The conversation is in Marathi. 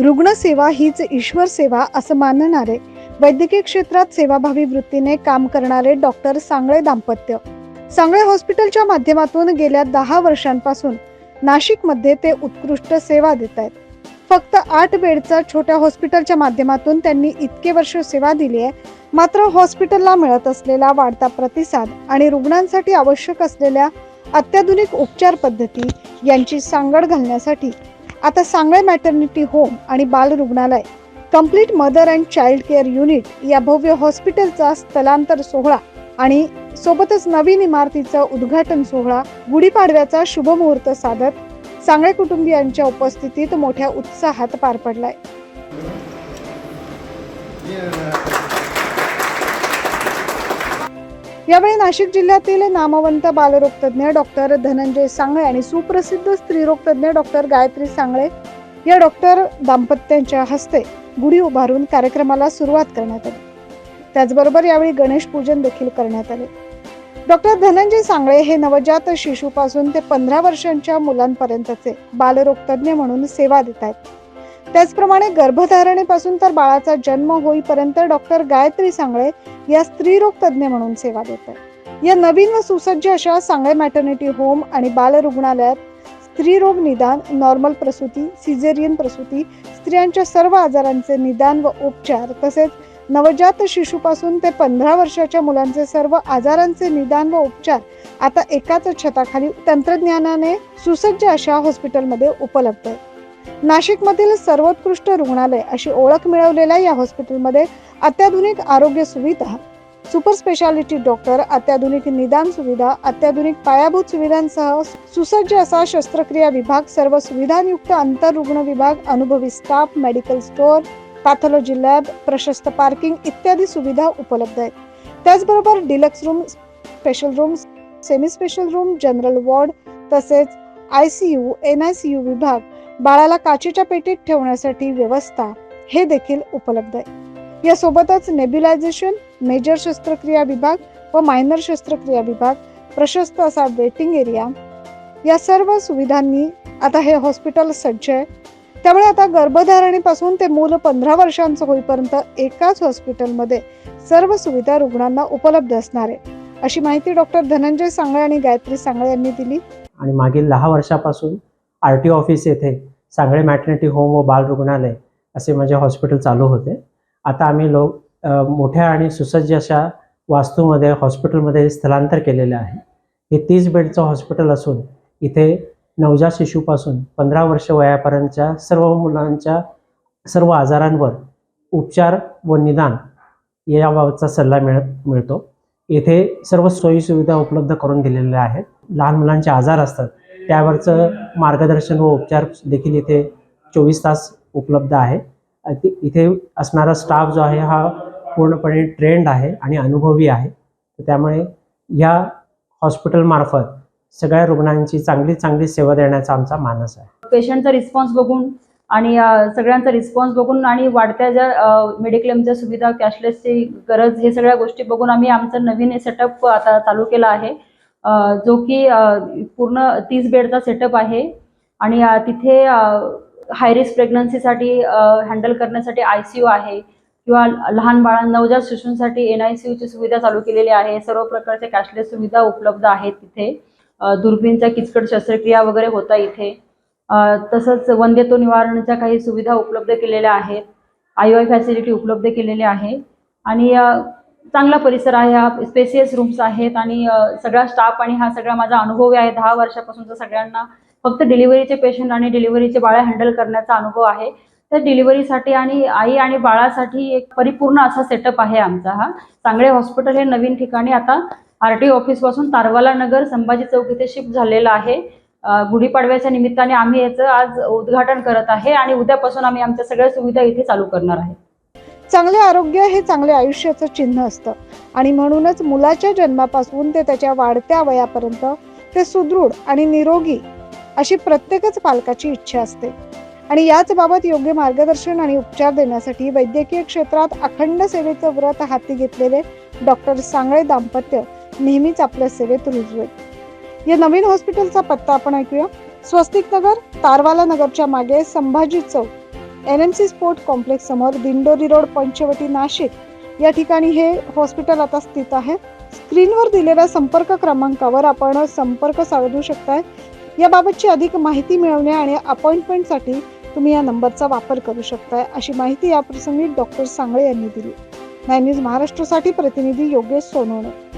सेवा हीच ईश्वर सेवा असं मानणारे वैद्यकीय क्षेत्रात सेवाभावी वृत्तीने काम करणारे डॉक्टर सांगळे दाम्पत्य. सांगळे हॉस्पिटलच्या माध्यमातून गेल्या दहा वर्षांपासून नाशिकमध्ये ते उत्कृष्ट सेवा देत आहेत. फक्त आठ बेडचा छोट्या हॉस्पिटलच्या माध्यमातून त्यांनी इतके वर्ष सेवा दिली आहे मात्र हॉस्पिटलला मिळत असलेला वाढता प्रतिसाद आणि रुग्णांसाठी आवश्यक असलेल्या अत्याधुनिक उपचार पद्धती यांची सांगड घालण्यासाठी आता सांगळे मॅटर्निटी होम आणि बाल रुग्णालय complete mother and child care unit या भव्य हॉस्पिटलचा स्थलांतर सोहळा आणि सोबतच नवीन इमारतीचा उद्घाटन सोहळा गुढीपाडव्याचा शुभमुहूर्त साधत सांगळे कुटुंबियांच्या उपस्थितीत मोठ्या उत्साहात पार पडलाय. यावेळी नाशिक जिल्ह्यातील नामवंत बालरोग तज्ज्ञ डॉक्टर धनंजय सांगळे आणि सुप्रसिद्ध स्त्रीरोग तज्ज्ञ डॉक्टर गायत्री सांगळे या डॉक्टर दाम्पत्यांच्या हस्ते गुढी उभारून कार्यक्रमाला सुरुवात करण्यात आली. त्याचबरोबर यावेळी गणेश पूजन देखील करण्यात आले. डॉक्टर धनंजय सांगळे हे नवजात शिशूपासून ते पंधरा वर्षांच्या मुलांपर्यंतचे बालरोगतज्ञ म्हणून सेवा देत आहेत. त्याचप्रमाणे गर्भधारणेपासून तर बाळाचा जन्म होईपर्यंत डॉक्टर गायत्री सांगळे या स्त्रीरोग तज्ज्ञ म्हणून सेवा देत आहेत. या नवीन व सुसज्ज अशा सांगळे मॅटर्निटी होम आणि बाल रुग्णालयात स्त्रीरोग निदान नॉर्मल प्रसूती सिझेरियन प्रसूती स्त्रियांच्या सर्व आजारांचे निदान व उपचार तसेच नवजात शिशूपासून ते पंधरा वर्षाच्या मुलांचे सर्व आजारांचे निदान व उपचार आता एकाच छताखाली तंत्रज्ञानाने सुसज्ज अशा हॉस्पिटलमध्ये उपलब्ध आहे नाशिकमधील सर्वोत्कृष्ट रुग्णालय अशी ओळख मिळवलेल्या या हॉस्पिटलमध्ये अत्याधुनिक आरोग्य सुविधा सुपर स्पेशालिटी डॉक्टर अत्याधुनिक निदान सुविधा अत्याधुनिक पायाभूत सुविधांसह सुसज्ज असा शस्त्रक्रिया विभाग सर्व सुविधांयुक्त आंतररुग्ण विभाग अनुभवी staff medical store pathology lab प्रशस्त पार्किंग इत्यादी सुविधा उपलब्ध आहेत. त्याचबरोबर deluxe room special room semi special room general ward तसेच I C you N I C you विभाग बाळाला काचेच्या पेटीत ठेवण्यासाठी व्यवस्था हे देखील उपलब्ध आहे. यासोबतच नेब्युलायझेशन मेजर शस्त्रक्रिया विभाग व मायनर शस्त्रक्रिया विभाग प्रशस्त असा वेटिंग एरिया या सर्व सुविधांनी आता हे हॉस्पिटल सज्ज आहे. त्यामुळे आता गर्भधारणेपासून ते मूल पंधरा वर्षांचं होईपर्यंत एकाच हॉस्पिटलमध्ये सर्व सुविधा रुग्णांना उपलब्ध असणार आहे. अशी माहिती डॉक्टर धनंजय सांगळे आणि गायत्री सांगळे यांनी दिली. आणि मागील दहा वर्षापासून आर टी ऑफिस येथे सांगळे मॅटर्निटी होम व बाल रुग्णालय असे माझे हॉस्पिटल चालू होते. आता आम्ही लोक मोठ्या आणि सुसज्ज अशा वास्तूमध्ये हॉस्पिटलमध्ये स्थलांतर केलेले आहे. हे तीस बेडचं हॉस्पिटल असून इथे नवजात शिशूपासून पंधरा वर्ष वयापर्यंतच्या सर्व मुलांच्या सर्व आजारांवर उपचार व निदान याबाबतचा सल्ला मिळत मिळतो. येथे सर्व सोयीसुविधा उपलब्ध करून दिलेल्या आहेत. लहान मुलांचे आजार असतात. त्यावरचं मार्गदर्शन व उपचार देखील इथे चोवीस तास उपलब्ध आहे. इथे असणारा स्टाफ जो आहे हा पूर्णपणे ट्रेंड आहे आणि अनुभवी आहे. तर त्यामुळे या हॉस्पिटलमार्फत सगळ्या रुग्णांची चांगली चांगली सेवा देण्याचा आमचा मानस आहे. पेशंटचा रिस्पॉन्स बघून आणि सगळ्यांचा रिस्पॉन्स बघून आणि वाढत्या ज्या मेडिक्लेमच्या सुविधा कॅशलेसची गरज हे सगळ्या गोष्टी बघून आम्ही आमचं नवीन सेटअप आता चालू केला आहे. जो की पूर्ण तीस बेडचा सेटअप आहे आणि तिथे हाय रिस्क प्रेग्नन्सीसाठी हँडल करण्यासाठी आय सी यू आहे किंवा लहान बाळां नवजात शिशूंसाठी एन आय सी यूची सुविधा चालू केलेली आहे. सर्व प्रकारच्या कॅशलेस सुविधा उपलब्ध आहेत तिथे. दुर्बीणच्या किचकट शस्त्रक्रिया वगैरे होता इथे. तसंच वंध्यत्व निवारणाच्या काही सुविधा उपलब्ध केलेल्या आहेत. आय वाय फॅसिलिटी उपलब्ध केलेली आहे. आणि चांगला परिसर आहे हा स्पेसियस रूम्स आहेत आणि सगळा स्टाफ आणि हा सगळा माझा अनुभव आहे. दहा वर्षापासूनचा सगळ्यांना फक्त डिलिव्हरीचे पेशंट आणि डिलिव्हरीचे बाळं हँडल करण्याचा अनुभव आहे. तर डिलिव्हरीसाठी आणि आई आणि बाळासाठी एक परिपूर्ण असा सेटअप आहे आमचा हा. चांगले हॉस्पिटल हे नवीन ठिकाणी आता आर टी ऑफिसपासून तारवाला नगर संभाजी चौक इथे शिफ्ट झालेलं आहे. गुढीपाडव्याच्या निमित्ताने आम्ही याचं आज उद्घाटन करत आहे आणि उद्यापासून आम्ही आमच्या सगळ्या सुविधा इथे चालू करणार आहे. चांगले आरोग्य हे चांगल्या आयुष्याचं चिन्ह असतं. आणि म्हणूनच मुलाच्या जन्मापासून ते त्याच्या वाढत्या वयापर्यंत ते सुदृढ आणि निरोगी अशी प्रत्येकच पालकाची इच्छा असते. आणि याच बाबत योग्य मार्गदर्शन आणि उपचार देण्यासाठी वैद्यकीय क्षेत्रात अखंड सेवेचं व्रत हाती घेतलेले डॉक्टर सांगळे दाम्पत्य नेहमीच आपल्या सेवेत रुजू या नवीन हॉस्पिटलचा पत्ता आपण ऐकूया. स्वस्तिक नगर तारवाला नगरच्या मागे Sambhaji Chowk. NMC sport complex समोर दिंडोरी रोड पंचवटी नाशिक. या ठिकाणी हे हॉस्पिटल आता स्थित आहे. स्क्रीनवर दिलेल्या संपर्क क्रमांकावर आपण संपर्क साधू शकताय. याबाबतची अधिक माहिती मिळवणे आणि अपॉइंटमेंटसाठी तुम्ही या नंबरचा वापर करू शकताय अशी माहिती याप्रसंगी डॉक्टर सांगळे यांनी दिली. नाईन न्यूज महाराष्ट्रासाठी प्रतिनिधी योगेश सोनवणे.